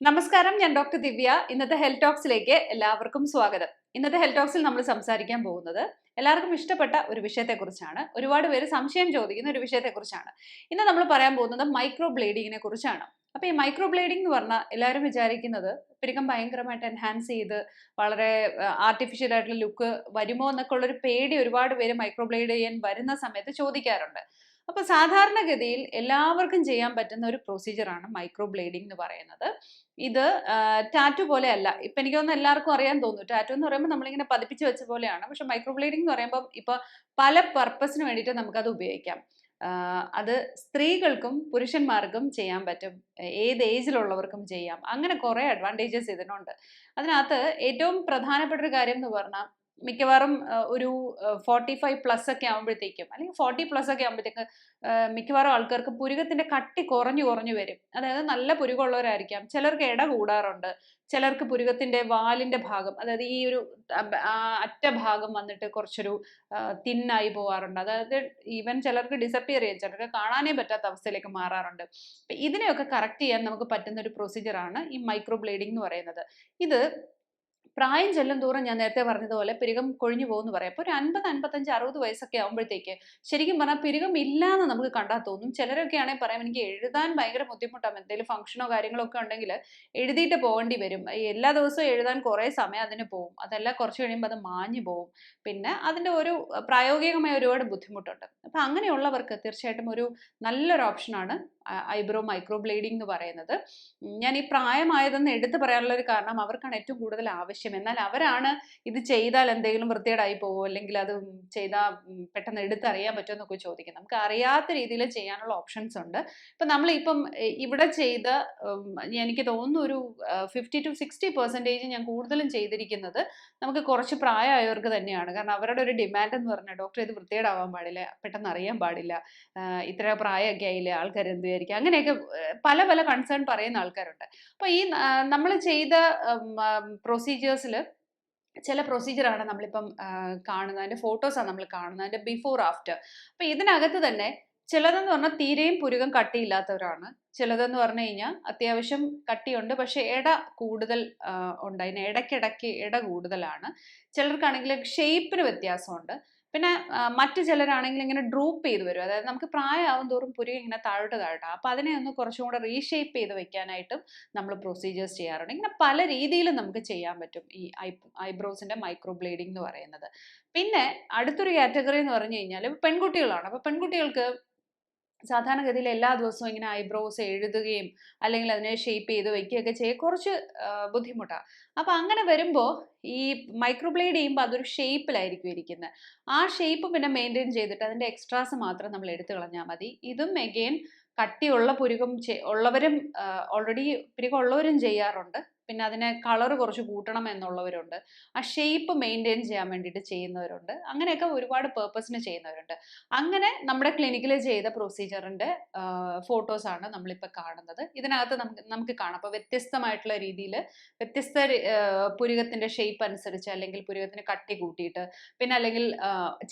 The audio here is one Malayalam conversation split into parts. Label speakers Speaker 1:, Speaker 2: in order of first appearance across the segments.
Speaker 1: നമസ്കാരം ഞാൻ ഡോക്ടർ ദിവ്യ. ഇന്നത്തെ ഹെൽത്ത് ടോക്സിലേക്ക് എല്ലാവർക്കും സ്വാഗതം. ഇന്നത്തെ ഹെൽത്ത് ടോക്സിൽ നമ്മൾ സംസാരിക്കാൻ പോകുന്നത് എല്ലാവർക്കും ഇഷ്ടപ്പെട്ട ഒരു വിഷയത്തെക്കുറിച്ചാണ്. ഒരുപാട് പേര് സംശയം ചോദിക്കുന്ന ഒരു വിഷയത്തെക്കുറിച്ചാണ്. ഇന്ന് നമ്മൾ പറയാൻ പോകുന്നത് മൈക്രോ ബ്ലേഡിങ്ങിനെ കുറിച്ചാണ്. അപ്പൊ ഈ മൈക്രോ ബ്ലേഡിംഗ് എന്ന് പറഞ്ഞാൽ എല്ലാവരും വിചാരിക്കുന്നത് പെരുകം ഭയങ്കരമായിട്ട് എൻഹാൻസ് ചെയ്ത് വളരെ ആർട്ടിഫിഷ്യൽ ആയിട്ടുള്ള ലുക്ക് വരുമോ എന്നൊക്കെ ഉള്ളൊരു പേടി ഒരുപാട് പേര് മൈക്രോ ബ്ലേഡ് ചെയ്യാൻ വരുന്ന സമയത്ത് ചോദിക്കാറുണ്ട്. അപ്പൊ സാധാരണഗതിയിൽ എല്ലാവർക്കും ചെയ്യാൻ പറ്റുന്ന ഒരു പ്രൊസീജിയറാണ് മൈക്രോ ബ്ലേഡിംഗ് എന്ന് പറയുന്നത്. ഇത് ടാറ്റു പോലെ അല്ല. ഇപ്പൊ എനിക്ക് തോന്നുന്നു എല്ലാവർക്കും അറിയാൻ തോന്നുന്നു. ടാറ്റു എന്ന് പറയുമ്പോൾ നമ്മളിങ്ങനെ പതിപ്പിച്ച് വെച്ച പോലെയാണ്. പക്ഷെ മൈക്രോ ബ്ലേഡിംഗ് എന്ന് പറയുമ്പോൾ ഇപ്പൊ പല പർപ്പസിന് വേണ്ടിയിട്ട് നമുക്കത് ഉപയോഗിക്കാം. അത് സ്ത്രീകൾക്കും പുരുഷന്മാർക്കും ചെയ്യാൻ പറ്റും. ഏത് ഏജിലുള്ളവർക്കും ചെയ്യാം. അങ്ങനെ കുറെ അഡ്വാന്റേജസ് ഇതിനുണ്ട്. അതിനകത്ത് ഏറ്റവും പ്രധാനപ്പെട്ട ഒരു കാര്യം എന്ന് പറഞ്ഞാൽ മിക്കവാറും ഒരു ഫോർട്ടി ഫൈവ് പ്ലസ് ഒക്കെ ആകുമ്പോഴത്തേക്കും അല്ലെങ്കിൽ ഫോർട്ടി പ്ലസ് ഒക്കെ ആകുമ്പോഴത്തേക്ക് മിക്കവാറും ആൾക്കാർക്ക് പുരുകത്തിന്റെ കട്ടി കുറഞ്ഞു കുറഞ്ഞു വരും. അതായത് നല്ല പുരുകമുള്ളവരായിരിക്കാം. ചിലർക്ക് ഇട കൂടാറുണ്ട്. ചിലർക്ക് പുരുകത്തിന്റെ വാലിന്റെ ഭാഗം അതായത് ഈ ഒരു അറ്റ ഭാഗം വന്നിട്ട് കുറച്ചൊരു തിന്നായി പോവാറുണ്ട്. അതായത് ഈവൻ ചിലർക്ക് ഡിസപ്പിയർ ചെയ്യാൻ ചിലർക്ക് കാണാനേ പറ്റാത്ത അവസ്ഥയിലേക്ക് മാറാറുണ്ട്. ഇതിനെയൊക്കെ കറക്റ്റ് ചെയ്യാൻ നമുക്ക് പറ്റുന്ന ഒരു പ്രൊസീജിയറാണ് ഈ മൈക്രോ ബ്ലേഡിംഗ് എന്ന് പറയുന്നത്. ഇത് പ്രായം ചെല്ലും തോറും ഞാൻ നേരത്തെ പറഞ്ഞതുപോലെ പിരികം കൊഴിഞ്ഞു പോകുന്നു പറയാം. അപ്പോൾ ഒരു അൻപത് അൻപത്തഞ്ച് അറുപത് വയസ്സൊക്കെ ആകുമ്പോഴത്തേക്ക് ശരിക്കും പറഞ്ഞാൽ പിരികം ഇല്ലാന്ന് നമുക്ക് കണ്ടാൽ തോന്നും. ചിലരൊക്കെ ആണെങ്കിൽ പറയാം എനിക്ക് എഴുതാൻ ഭയങ്കര ബുദ്ധിമുട്ടാണ്. എന്തെങ്കിലും ഫംഗ്ഷനോ കാര്യങ്ങളോ ഒക്കെ ഉണ്ടെങ്കിൽ എഴുതിയിട്ട് പോകേണ്ടി വരും. എല്ലാ ദിവസവും എഴുതാൻ കുറേ സമയം അതിന് പോകും അതെല്ലാം കുറച്ച് കഴിയുമ്പോൾ അത് മാഞ്ഞു പോകും പിന്നെ അതിന്റെ ഒരു പ്രായോഗികമായ ഒരുപാട് ബുദ്ധിമുട്ടുണ്ട്. അപ്പം അങ്ങനെയുള്ളവർക്ക് തീർച്ചയായിട്ടും ഒരു നല്ലൊരു ഓപ്ഷനാണ് ഐബ്രോ മൈക്രോ ബ്ലേഡിംഗ് എന്ന് പറയുന്നത്. ഞാൻ ഈ പ്രായമായതെന്ന് എടുത്തു പറയാനുള്ള ഒരു കാരണം അവർക്കാണ് ഏറ്റവും കൂടുതൽ ആവശ്യം. എന്നാൽ അവരാണ് ഇത് ചെയ്താൽ എന്തെങ്കിലും വൃത്തികേടായി പോകുമോ അല്ലെങ്കിൽ അത് ചെയ്താൽ പെട്ടെന്ന് എടുത്തറിയാൻ പറ്റുമോ എന്നൊക്കെ ചോദിക്കും നമുക്ക് അറിയാത്ത രീതിയിൽ ചെയ്യാനുള്ള ഓപ്ഷൻസ് ഉണ്ട്. ഇപ്പം നമ്മളിപ്പം ഇവിടെ ചെയ്ത എനിക്ക് തോന്നുന്നു ഒരു ഫിഫ്റ്റി ടു സിക്സ്റ്റി പെർസെന്റേജ് ഞാൻ കൂടുതലും ചെയ്തിരിക്കുന്നത് നമുക്ക് കുറച്ച് പ്രായമായവർക്ക് തന്നെയാണ്. കാരണം അവരുടെ ഒരു ഡിമാൻഡ് എന്ന് പറഞ്ഞാൽ ഡോക്ടർ ഇത് വൃത്തികേടാവാൻ പാടില്ല പെട്ടെന്ന് അറിയാൻ പാടില്ല ഇത്ര പ്രായമൊക്കെ ആയില്ലേ ആൾക്കാർ എന്ത് വിചാരിക്കും അങ്ങനെയൊക്കെ പല പല കൺസേൺ പറയുന്ന ആൾക്കാരുണ്ട്. അപ്പോൾ ഈ നമ്മൾ ചെയ്ത പ്രൊസീജിയേഴ്സിൽ ചില പ്രൊസീജിയറാണ് നമ്മളിപ്പം കാണുന്നത്. അതിന്റെ ഫോട്ടോസാണ് നമ്മൾ കാണുന്നത്. അതിന്റെ ബിഫോർ ആഫ്റ്റർ അപ്പോൾ ഇതിനകത്ത് തന്നെ ചിലതെന്ന് പറഞ്ഞാൽ തീരെയും പുരുകം കട്ടിയില്ലാത്തവരാണ്. ചിലതെന്ന് പറഞ്ഞു കഴിഞ്ഞാൽ അത്യാവശ്യം കട്ടിയുണ്ട്. പക്ഷെ ഇട കൂടുതൽ ഉണ്ട്. അതിന് ഇടയ്ക്കിടയ്ക്ക് ഇട കൂടുതലാണ്. ചിലർക്കാണെങ്കിൽ ഷേപ്പിന് വ്യത്യാസമുണ്ട്. പിന്നെ മറ്റു ചിലരാണെങ്കിൽ ഇങ്ങനെ ഡ്രൂപ്പ് ചെയ്ത് വരും. അതായത് നമുക്ക് പ്രായമാവും തോറും പുരുക ഇങ്ങനെ താഴോട്ട് താഴോട്ട്. അപ്പോൾ അതിനെ ഒന്ന് കുറച്ചും കൂടെ റീഷേപ്പ് ചെയ്ത് വെക്കാനായിട്ടും നമ്മൾ പ്രൊസീജിയേഴ്സ് ചെയ്യാറുണ്ട്. ഇങ്ങനെ പല രീതിയിലും നമുക്ക് ചെയ്യാൻ പറ്റും ഈ ഐ ഐബ്രോസിന്റെ മൈക്രോ ബ്ലേഡിംഗ് എന്ന് പറയുന്നത്. പിന്നെ അടുത്തൊരു കാറ്റഗറി എന്ന് പറഞ്ഞു കഴിഞ്ഞാൽ പെൺകുട്ടികളാണ്. അപ്പോൾ പെൺകുട്ടികൾക്ക് സാധാരണഗതിയിൽ എല്ലാ ദിവസവും ഇങ്ങനെ ഐബ്രോസ് എഴുതുകയും അല്ലെങ്കിൽ അതിനെ ഷേപ്പ് ചെയ്ത് വയ്ക്കുകയൊക്കെ ചെയ്യുക കുറച്ച് ബുദ്ധിമുട്ടാണ് അപ്പോൾ അങ്ങനെ വരുമ്പോൾ ഈ മൈക്രോബ്ലേഡ് ചെയ്യുമ്പോൾ അതൊരു ഷേപ്പിലായിരിക്കും ഇരിക്കുന്നത് ആ ഷേപ്പ് പിന്നെ മെയിന്റെയിൻ ചെയ്തിട്ട് അതിന്റെ എക്സ്ട്രാസ് മാത്രം നമ്മൾ എടുത്തു കളഞ്ഞാൽ മതി. ഇതും എഗെയിൻ കട്ടിയുള്ള പുരുകം ഉള്ളവരും ഓൾറെഡി പുരുകം ഉള്ളവരും ചെയ്യാറുണ്ട്. പിന്നെ അതിനെ കളർ കുറച്ച് കൂട്ടണം എന്നുള്ളവരുണ്ട്. ആ ഷേപ്പ് മെയിന്റെയിൻ ചെയ്യാൻ വേണ്ടിയിട്ട് ചെയ്യുന്നവരുണ്ട്. അങ്ങനെയൊക്കെ ഒരുപാട് പേർപ്പസിന് ചെയ്യുന്നവരുണ്ട്. അങ്ങനെ നമ്മുടെ ക്ലിനിക്കിൽ ചെയ്ത പ്രൊസീജിയറിന്റെ ഫോട്ടോസാണ് നമ്മളിപ്പോൾ കാണുന്നത്. ഇതിനകത്ത് നമുക്ക് നമുക്ക് കാണാം. അപ്പോൾ വ്യത്യസ്തമായിട്ടുള്ള രീതിയിൽ വ്യത്യസ്ത പുരുകത്തിന്റെ ഷേപ്പ് അനുസരിച്ച് അല്ലെങ്കിൽ പുരുകത്തിന് കട്ടി കൂട്ടിയിട്ട് പിന്നെ അല്ലെങ്കിൽ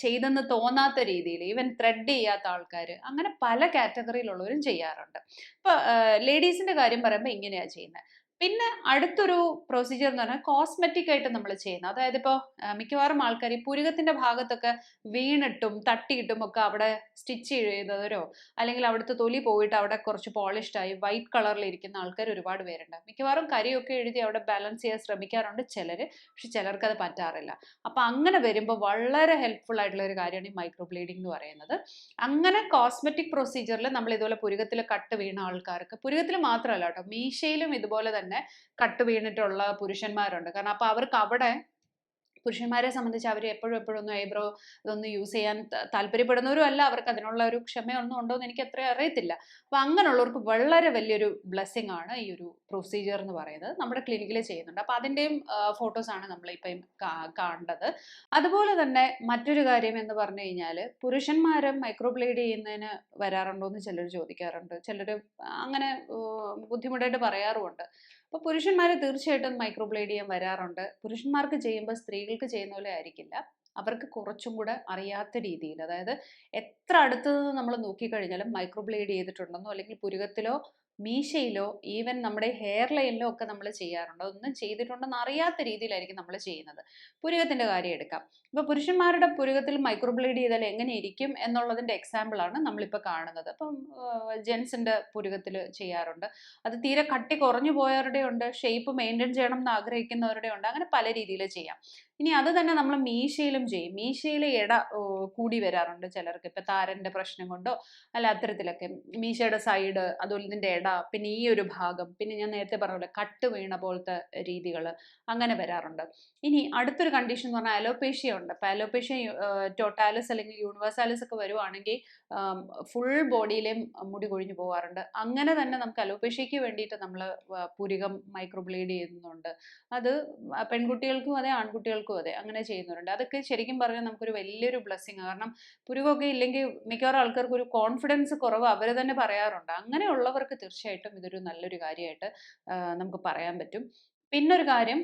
Speaker 1: ചെയ്തെന്ന് തോന്നാത്ത രീതിയിൽ ഈവൻ ത്രെഡ് ചെയ്യാത്ത ആൾക്കാർ അങ്ങനെ പല കാറ്റഗറിയിലുള്ളവരും ചെയ്യാറുണ്ട്. ഇപ്പോൾ ലേഡീസിന്റെ കാര്യം പറയുമ്പോൾ ഇങ്ങനെയാണ് ചെയ്യുന്നത് പിന്നെ അടുത്തൊരു പ്രൊസീജിയർ എന്ന് പറഞ്ഞാൽ കോസ്മെറ്റിക് ആയിട്ട് നമ്മൾ ചെയ്യുന്നത്. അതായത് ഇപ്പോൾ മിക്കവാറും ആൾക്കാർ ഈ പുരുകത്തിന്റെ ഭാഗത്തൊക്കെ വീണിട്ടും തട്ടിയിട്ടും ഒക്കെ അവിടെ സ്റ്റിച്ച് ചെയ്തവരോ അല്ലെങ്കിൽ അവിടുത്തെ തൊലി പോയിട്ട് അവിടെ കുറച്ച് പോളിഷ്ഡായി വൈറ്റ് കളറിൽ ഇരിക്കുന്ന ആൾക്കാർ ഒരുപാട് പേരുണ്ട്. മിക്കവാറും കരിയൊക്കെ എഴുതി അവിടെ ബാലൻസ് ചെയ്യാൻ ശ്രമിക്കാറുണ്ട് ചിലർ പക്ഷെ ചിലർക്ക് അത് പറ്റാറില്ല. അപ്പോൾ അങ്ങനെ വരുമ്പോൾ വളരെ ഹെൽപ്ഫുൾ ആയിട്ടുള്ള ഒരു കാര്യമാണ് ഈ മൈക്രോ ബ്ലീഡിംഗ് എന്ന് പറയുന്നത്. അങ്ങനെ കോസ്മെറ്റിക് പ്രൊസീജിയറിൽ നമ്മൾ ഇതുപോലെ പുരുകത്തിൽ കട്ട് വീണ ആൾക്കാർക്ക് പുരുകത്തിൽ മാത്രമല്ല കേട്ടോ മീശയിലും ഇതുപോലെ തന്നെ കട്ട് വീണിട്ടുള്ള പുരുഷന്മാരുണ്ട്. കാരണം അപ്പൊ അവർക്ക് അവിടെ പുരുഷന്മാരെ സംബന്ധിച്ച് അവർ എപ്പോഴും എപ്പോഴും ഒന്നും ഐബ്രോ ഇതൊന്നും യൂസ് ചെയ്യാൻ താല്പര്യപ്പെടുന്നവരും അല്ല അവർക്ക് അതിനുള്ള ഒരു ക്ഷമയൊന്നും ഉണ്ടോ എന്ന് എനിക്ക് അത്ര അറിയത്തില്ല. അപ്പോൾ അങ്ങനെയുള്ളവർക്ക് വളരെ വലിയൊരു ബ്ലെസ്സിങ് ആണ് ഈ ഒരു പ്രൊസീജിയർ എന്ന് പറയുന്നത്. നമ്മുടെ ക്ലിനിക്കിൽ ചെയ്യുന്നുണ്ട്. അപ്പോൾ അതിന്റെയും ഫോട്ടോസാണ് നമ്മളിപ്പം കാണേണ്ടത് അതുപോലെ തന്നെ മറ്റൊരു കാര്യം എന്ന് പറഞ്ഞു കഴിഞ്ഞാൽ പുരുഷന്മാരും മൈക്രോബ്ലേഡ് ചെയ്യുന്നതിന് വരാറുണ്ടോ എന്ന് ചിലർ ചോദിക്കാറുണ്ട്. ചിലർ അങ്ങനെ ബുദ്ധിമുട്ടായിട്ട് പറയാറുമുണ്ട്. അപ്പോൾ പുരുഷന്മാർ തീർച്ചയായിട്ടും മൈക്രോബ്ലേഡിയം വരാറുണ്ട്. പുരുഷന്മാർക്ക് ചെയ്യുമ്പോൾ സ്ത്രീകൾക്ക് ചെയ്യുന്ന പോലെ ആയിരിക്കില്ല. അവർക്ക് കുറച്ചും കൂടെ അറിയാത്ത രീതിയിൽ. അതായത് എത്ര അടുത്ത് നമ്മൾ നോക്കിക്കഴിഞ്ഞാലും മൈക്രോബ്ലേഡ് ചെയ്തിട്ടുണ്ടെന്നോ അല്ലെങ്കിൽ പുരുകത്തിലോ മീശയിലോ ഈവൻ നമ്മുടെ ഹെയർ ലൈനിലോ ഒക്കെ നമ്മൾ ചെയ്യാറുണ്ട്. ഒന്നും ചെയ്തിട്ടുണ്ടെന്ന് അറിയാത്ത രീതിയിലായിരിക്കും നമ്മൾ ചെയ്യുന്നത്. പുരുകത്തിന്റെ കാര്യം എടുക്കാം. ഇപ്പോൾ പുരുഷന്മാരുടെ പുരുകത്തിൽ മൈക്രോബ്ലീഡ് ചെയ്താൽ എങ്ങനെ ഇരിക്കും എന്നുള്ളതിന്റെ എക്സാമ്പിളാണ് നമ്മളിപ്പോൾ കാണുന്നത്. അപ്പം ജെൻസിന്റെ പുരുകത്തിൽ ചെയ്യാറുണ്ട്. അത് തീരെ കട്ടി കുറഞ്ഞു പോയവരുടെ ഉണ്ട് ഷേപ്പ് മെയിന്റെയിൻ ചെയ്യണം എന്ന് ആഗ്രഹിക്കുന്നവരുടെ ഉണ്ട് അങ്ങനെ പല രീതിയിൽ ചെയ്യാം. ഇനി അത് തന്നെ നമ്മൾ മീശയിലും ചെയ്യും. മീശയിലെ ഇട കൂടി വരാറുണ്ട് ചിലർക്ക്. ഇപ്പം താരന്റെ പ്രശ്നം കൊണ്ടോ അല്ല അത്തരത്തിലൊക്കെ. മീശയുടെ സൈഡ് അതുപോലെ ഇതിന്റെ ഇട പിന്നെ ഈ ഒരു ഭാഗം. പിന്നെ ഞാൻ നേരത്തെ പറഞ്ഞ കട്ട് വീണ പോലത്തെ രീതികൾ അങ്ങനെ വരാറുണ്ട്. ഇനി അടുത്തൊരു കണ്ടീഷൻ എന്ന് പറഞ്ഞാൽ അലോപേഷ്യ ഉണ്ട്. അപ്പം അലോപേഷ്യ ടോട്ടാലിസ് അല്ലെങ്കിൽ യൂണിവേഴ്സാലിസ് ഒക്കെ വരുവാണെങ്കിൽ ഫുൾ ബോഡിയിലെയും മുടി കൊഴിഞ്ഞു പോകാറുണ്ട് അങ്ങനെ തന്നെ നമുക്ക് അലോപേഷ്യയ്ക്ക് വേണ്ടിയിട്ട് നമ്മൾ പുരികം മൈക്രോബ്ലീഡ് ചെയ്യുന്നുണ്ട്. അത് പെൺകുട്ടികൾക്കും അതെ ആൺകുട്ടികൾക്കും അതെ. അങ്ങനെ ചെയ്യുന്നവരുണ്ട്. അതൊക്കെ ശരിക്കും പറഞ്ഞാൽ നമുക്കൊരു വലിയൊരു ബ്ലെസ്സിങ് കാരണം പുരുവൊക്കെ ഇല്ലെങ്കിൽ മിക്കവാറും ആൾക്കാർക്ക് ഒരു കോൺഫിഡൻസ് കുറവ് അവർ തന്നെ പറയാറുണ്ട്. അങ്ങനെയുള്ളവർക്ക് തീർച്ചയായിട്ടും ഇതൊരു നല്ലൊരു കാര്യമായിട്ട് നമുക്ക് പറയാൻ പറ്റും. പിന്നൊരു കാര്യം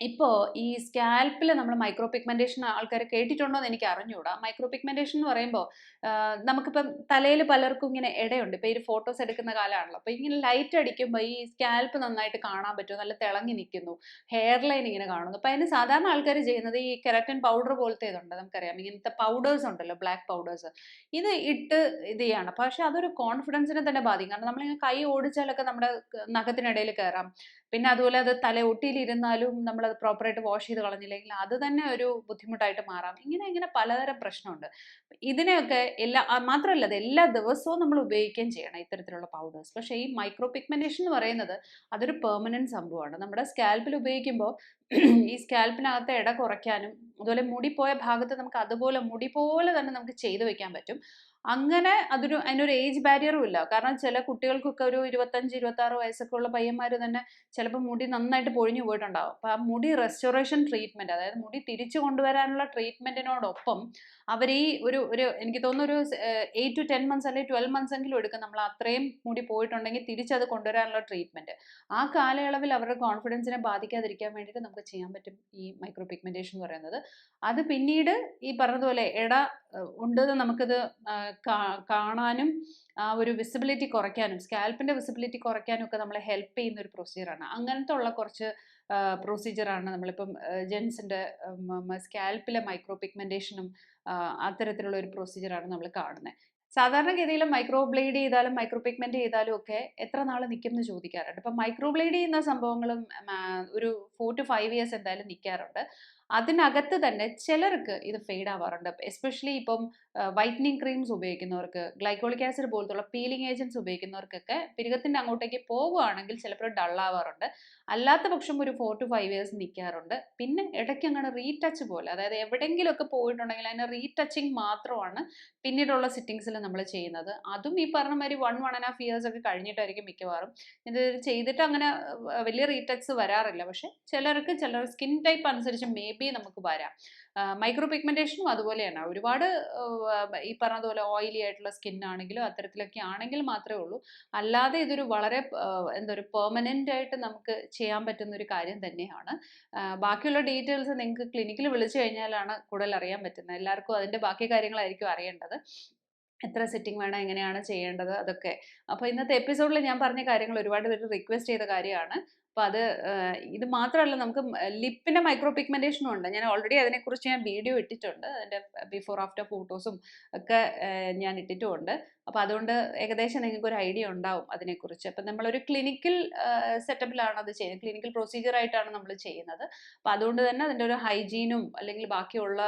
Speaker 1: ഇപ്പോൾ ഈ സ്കാൽപ്പിൽ നമ്മൾ മൈക്രോ പിഗ്മെന്റേഷൻ ആൾക്കാർ കേട്ടിട്ടുണ്ടോ എന്ന് എനിക്ക് അറിഞ്ഞുകൂടാ മൈക്രോ പിഗ്മെന്റേഷൻ എന്ന് പറയുമ്പോൾ നമുക്കിപ്പം തലയിൽ പലർക്കും ഇങ്ങനെ ഇടയുണ്ട് ഇപ്പോൾ ഈ ഫോട്ടോസ് എടുക്കുന്ന കാലമാണല്ലോ. അപ്പോൾ ഇങ്ങനെ ലൈറ്റ് അടിക്കുമ്പോൾ ഈ സ്കാൽപ്പ് നന്നായിട്ട് കാണാൻ പറ്റും. നല്ല തിളങ്ങി നിൽക്കുന്നു. ഹെയർ ലൈൻ ഇങ്ങനെ കാണുന്നു. അപ്പോൾ അതിന് സാധാരണ ആൾക്കാർ ചെയ്യുന്നത് ഈ കെരറ്റൻ പൗഡർ പോലത്തെ ഇതുണ്ട് നമുക്കറിയാം. ഇങ്ങനത്തെ പൗഡേഴ്സ് ഉണ്ടല്ലോ ബ്ലാക്ക് പൗഡേഴ്സ്. ഇത് ഇട്ട് ഇത് ചെയ്യാണ്. പക്ഷേ അതൊരു കോൺഫിഡൻസിനെ തന്നെ ബാധിക്കും. കാരണം നമ്മളിങ്ങനെ കൈ ഓടിച്ചാലൊക്കെ നമ്മുടെ നഖത്തിനിടയിൽ കയറാം. പിന്നെ അതുപോലെ അത് തല ഒട്ടിയിലിരുന്നാലും അത് പ്രോപ്പറായിട്ട് വാഷ് ചെയ്ത് കളഞ്ഞില്ലെങ്കിൽ അത് തന്നെ ഒരു ബുദ്ധിമുട്ടായിട്ട് മാറാം. ഇങ്ങനെ ഇങ്ങനെ പലതരം പ്രശ്നമുണ്ട്. ഇതിനെയൊക്കെ എല്ലാ മാത്രമല്ല അത് എല്ലാ ദിവസവും നമ്മൾ ഉപയോഗിക്കുകയും ചെയ്യണം ഇത്തരത്തിലുള്ള പൗഡേഴ്സ് പക്ഷേ ഈ മൈക്രോ പിഗ്മെന്റേഷൻ എന്ന് പറയുന്നത് അതൊരു പെർമനന്റ് സംഭവമാണ്. നമ്മുടെ സ്കാൽപ്പിൽ ഉപയോഗിക്കുമ്പോൾ ഈ സ്കാൽപ്പിനകത്തെ ഇട കുറയ്ക്കാനും അതുപോലെ മുടി പോയ ഭാഗത്ത് നമുക്ക് അതുപോലെ മുടി പോലെ തന്നെ നമുക്ക് ചെയ്തു വെക്കാൻ പറ്റും. അങ്ങനെ അതൊരു അതിനൊരു ഏജ് ബാരിയറും ഇല്ല. കാരണം ചില കുട്ടികൾക്കൊക്കെ ഒരു ഇരുപത്തഞ്ച് ഇരുപത്തി ആറ് വയസ്സൊക്കെ ഉള്ള പയ്യന്മാർ തന്നെ ചിലപ്പോൾ മുടി നന്നായിട്ട് പൊഴിഞ്ഞു പോയിട്ടുണ്ടാവും. അപ്പം ആ മുടി റെസ്റ്റോറേഷൻ ട്രീറ്റ്മെന്റ് അതായത് മുടി തിരിച്ചു കൊണ്ടുവരാനുള്ള ട്രീറ്റ്മെന്റിനോടൊപ്പം അവർ ഈ ഒരു ഒരു എനിക്ക് തോന്നുന്നു ഒരു എയ്റ്റ് ടു ടെൻ മന്ത്സ് അല്ലെങ്കിൽ ട്വൽവ് മന്ത്സ് എങ്കിലും എടുക്കും നമ്മൾ അത്രയും മുടി പോയിട്ടുണ്ടെങ്കിൽ തിരിച്ചത് കൊണ്ടുവരാനുള്ള ട്രീറ്റ്മെന്റ് ആ കാലയളവിൽ അവരുടെ കോൺഫിഡൻസിനെ ബാധിക്കാതിരിക്കാൻ വേണ്ടിയിട്ട് നമുക്ക് ചെയ്യാൻ പറ്റും ഈ മൈക്രോ പിഗ്മെന്റേഷൻ എന്ന് പറയുന്നത്. അത് പിന്നീട് ഈ പറഞ്ഞതുപോലെ എട ഉണ്ടെന്ന് നമുക്കിത് കാണാനും ആ ഒരു വിസിബിലിറ്റി കുറയ്ക്കാനും സ്കാൽപ്പിന്റെ വിസിബിലിറ്റി കുറയ്ക്കാനും ഒക്കെ നമ്മളെ ഹെൽപ്പ് ചെയ്യുന്ന ഒരു പ്രൊസീജിയറാണ് അങ്ങനത്തെ ഉള്ള കുറച്ച് പ്രൊസീജിയറാണ് നമ്മളിപ്പം ജെൻസിന്റെ സ്കാൽപ്പിലെ മൈക്രോ പിഗ്മെന്റേഷനും അത്തരത്തിലുള്ള ഒരു പ്രൊസീജിയറാണ് നമ്മൾ കാണുന്നത് സാധാരണഗതിയിൽ മൈക്രോ ബ്ലേഡ് ചെയ്താലും മൈക്രോ പിഗ്മെന്റ് ചെയ്താലും ഒക്കെ എത്ര നാൾ നിൽക്കും എന്ന് ചോദിക്കാറുണ്ട്. ഇപ്പം മൈക്രോ ബ്ലേഡ് ചെയ്യുന്ന സംഭവങ്ങളും ഒരു ഫോർ ടു ഫൈവ് ഇയേഴ്സ് എന്തായാലും നിൽക്കാറുണ്ട് അതിനകത്ത് തന്നെ ചിലർക്ക് ഇത് ഫെയ്ഡ് ആവാറുണ്ട്. എസ്പെഷ്യലി ഇപ്പം വൈറ്റനിങ് ക്രീംസ് ഉപയോഗിക്കുന്നവർക്ക് ഗ്ലൈക്കോളിക് ആസിഡ് പോലത്തുള്ള പീലിംഗ് ഏജൻസ് ഉപയോഗിക്കുന്നവർക്കൊക്കെ പിരുകത്തിന്റെ അങ്ങോട്ടേക്ക് പോവുകയാണെങ്കിൽ ചിലപ്പോൾ ഡൾ ആവാറുണ്ട്. അല്ലാത്ത പക്ഷം ഒരു ഫോർ ടു ഫൈവ് ഇയേഴ്സ് നിൽക്കാറുണ്ട് പിന്നെ ഇടയ്ക്ക് അങ്ങനെ റീടച്ച് പോലെ അതായത് എവിടെയെങ്കിലുമൊക്കെ പോയിട്ടുണ്ടെങ്കിൽ അതിന് റീടച്ചിങ് മാത്രമാണ് പിന്നീടുള്ള സിറ്റിങ്സിൽ നമ്മൾ ചെയ്യുന്നത്. അതും ഈ പറഞ്ഞ മാതിരി one one and half years ഒക്കെ കഴിഞ്ഞിട്ടായിരിക്കും മിക്കവാറും. ഇത് ചെയ്തിട്ട് അങ്ങനെ വലിയ റീടച്ച് വരാറില്ല. പക്ഷെ ചിലർക്ക് ചിലർ സ്കിൻ ടൈപ്പ് അനുസരിച്ച് മേ ബി നമുക്ക് വരാം. മൈക്രോ പിഗ്മെന്റേഷനും അതുപോലെയാണ് ഒരുപാട് ഈ പറഞ്ഞതുപോലെ ഓയിലി ആയിട്ടുള്ള സ്കിൻ ആണെങ്കിലും അത്തരത്തിലൊക്കെ ആണെങ്കിൽ മാത്രമേ ഉള്ളൂ. അല്ലാതെ ഇതൊരു വളരെ എന്താ ഒരു പെർമനന്റ് ആയിട്ട് നമുക്ക് ചെയ്യാൻ പറ്റുന്ന ഒരു കാര്യം തന്നെയാണ്. ബാക്കിയുള്ള ഡീറ്റെയിൽസ് നിങ്ങൾക്ക് ക്ലിനിക്കിൽ വിളിച്ചു കഴിഞ്ഞാലാണ് കൂടുതൽ അറിയാൻ പറ്റുന്നത്. എല്ലാവർക്കും അതിന്റെ ബാക്കി കാര്യങ്ങളായിരിക്കും അറിയേണ്ടത്. എത്ര സെറ്റിംഗ് വേണം എങ്ങനെയാണ് ചെയ്യേണ്ടത് അതൊക്കെ. അപ്പോൾ ഇന്നത്തെ എപ്പിസോഡിൽ ഞാൻ പറഞ്ഞ കാര്യങ്ങൾ ഒരുപാട് പേര് റിക്വസ്റ്റ് ചെയ്ത കാര്യമാണ്. അപ്പോൾ അത് ഇത് മാത്രമല്ല നമുക്ക് ലിപ്പിന്റെ മൈക്രോ പിഗ്മെന്റേഷനും ഉണ്ട്. ഞാൻ ഓൾറെഡി അതിനെക്കുറിച്ച് ഞാൻ വീഡിയോ ഇട്ടിട്ടുണ്ട്. അതിന്റെ ബിഫോർ ആഫ്റ്റർ ഫോട്ടോസും ഒക്കെ ഞാൻ ഇട്ടിട്ടുമുണ്ട് അപ്പോൾ അതുകൊണ്ട് ഏകദേശം നിങ്ങൾക്ക് ഒരു ഐഡിയ ഉണ്ടാവും അതിനെക്കുറിച്ച്. അപ്പം നമ്മളൊരു ക്ലിനിക്കൽ സെറ്റപ്പിലാണ് അത് ചെയ്യുന്നത്. ക്ലിനിക്കൽ പ്രൊസീജിയർ ആയിട്ടാണ് നമ്മൾ ചെയ്യുന്നത്. അപ്പോൾ അതുകൊണ്ട് തന്നെ അതിന്റെ ഒരു ഹൈജീനും അല്ലെങ്കിൽ ബാക്കിയുള്ള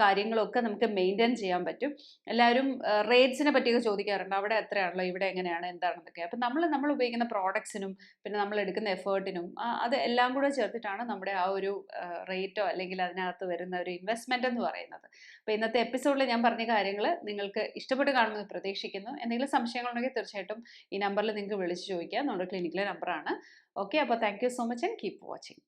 Speaker 1: കാര്യങ്ങളൊക്കെ നമുക്ക് മെയിന്റെയിൻ ചെയ്യാൻ പറ്റും. എല്ലാവരും റേറ്റ്സിനെ പറ്റിയൊക്കെ ചോദിക്കാറുണ്ട്. അവിടെ എത്രയാണല്ലോ ഇവിടെ എങ്ങനെയാണ്? എന്താണെന്നൊക്കെ. അപ്പം നമ്മൾ നമ്മൾ ഉപയോഗിക്കുന്ന പ്രോഡക്ട്സിനും പിന്നെ നമ്മൾ എടുക്കുന്ന എഫേർട്ടിനും അത് എല്ലാം കൂടെ ചേർത്തിട്ടാണ് നമ്മുടെ ആ ഒരു റേറ്റോ അല്ലെങ്കിൽ അതിനകത്ത് വരുന്ന ഒരു ഇൻവെസ്റ്റ്മെന്റ് എന്ന് പറയുന്നത്. അപ്പോൾ ഇന്നത്തെ എപ്പിസോഡിൽ ഞാൻ പറഞ്ഞ കാര്യങ്ങൾ നിങ്ങൾക്ക് ഇഷ്ടപ്പെട്ട് കാണുമെന്ന് പ്രതീക്ഷിക്കുന്നു. എന്തെങ്കിലും സംശയങ്ങളുണ്ടെങ്കിൽ തീർച്ചയായിട്ടും ഈ നമ്പറിൽ നിങ്ങൾക്ക് വിളിച്ച് ചോദിക്കാം. നമ്മുടെ ക്ലിനിക്കിലെ നമ്പറാണ് ഓക്കെ അപ്പോൾ thank so much and keep watching